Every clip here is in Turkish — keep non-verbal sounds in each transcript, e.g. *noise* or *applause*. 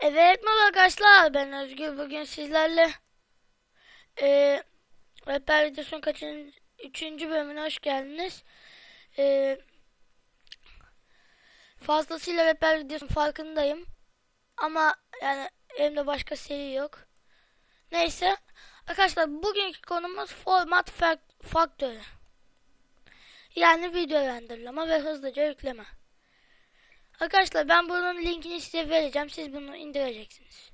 Evet merhaba arkadaşlar ben Özgür bugün sizlerle eee rehber videosunun kaçıncı üçüncü bölümüne hoş geldiniz. Eee fazlasıyla rehber videosunun farkındayım ama yani elimde başka seri yok. Neyse arkadaşlar bugünkü konumuz format faktörü. Yani video renderlama ve hızlıca yükleme. Arkadaşlar ben bunun linkini size vereceğim. Siz bunu indireceksiniz.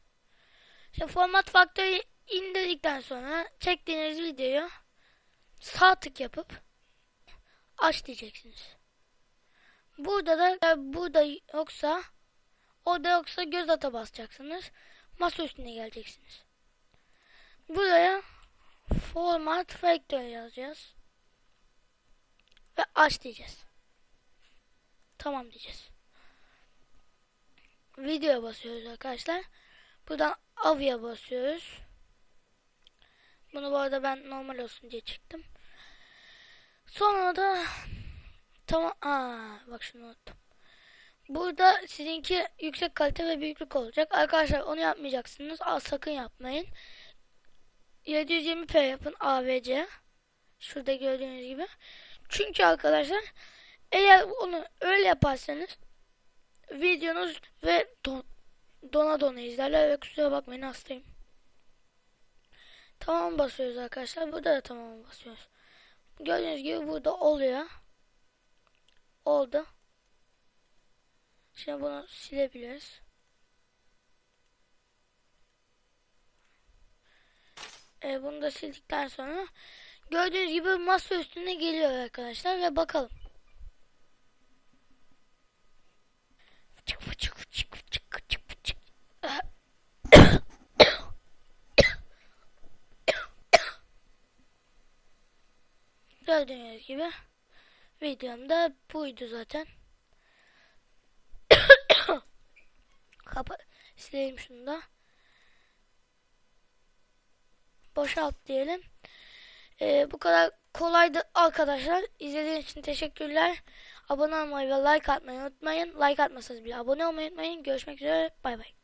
Şimdi format faktörü indirdikten sonra çektiğiniz videoyu sağ tık yapıp aç diyeceksiniz. Burada da eğer burada yoksa orada yoksa göz ata basacaksınız. Masa üstüne geleceksiniz. Buraya format factory yazacağız. Ve aç diyeceğiz. Tamam diyeceğiz videoya basıyoruz arkadaşlar. Buradan avya basıyoruz. Bunu bu arada ben normal olsun diye çektim. Sonra da tamam aa bak şunu unuttum. Burada sizinki yüksek kalite ve büyüklük olacak. Arkadaşlar onu yapmayacaksınız. Aa, sakın yapmayın. 720p yapın AVC. Şurada gördüğünüz gibi. Çünkü arkadaşlar eğer onu öyle yaparsanız videonuz ve don, dona dona izlerler ve kusura bakmayın hastayım. Tamam basıyoruz arkadaşlar. Burada da tamam basıyoruz. Gördüğünüz gibi burada oluyor. Oldu. Şimdi bunu silebiliriz. E, bunu da sildikten sonra gördüğünüz gibi masa üstüne geliyor arkadaşlar ve bakalım. Gördüğünüz gibi videomda buydu zaten. *coughs* Kapa sileyim şunu da. Boşalt diyelim. Ee, bu kadar kolaydı arkadaşlar. İzlediğiniz için teşekkürler. Abone olmayı ve like atmayı unutmayın. Like atmasanız bile abone olmayı unutmayın. Görüşmek üzere. Bay bay.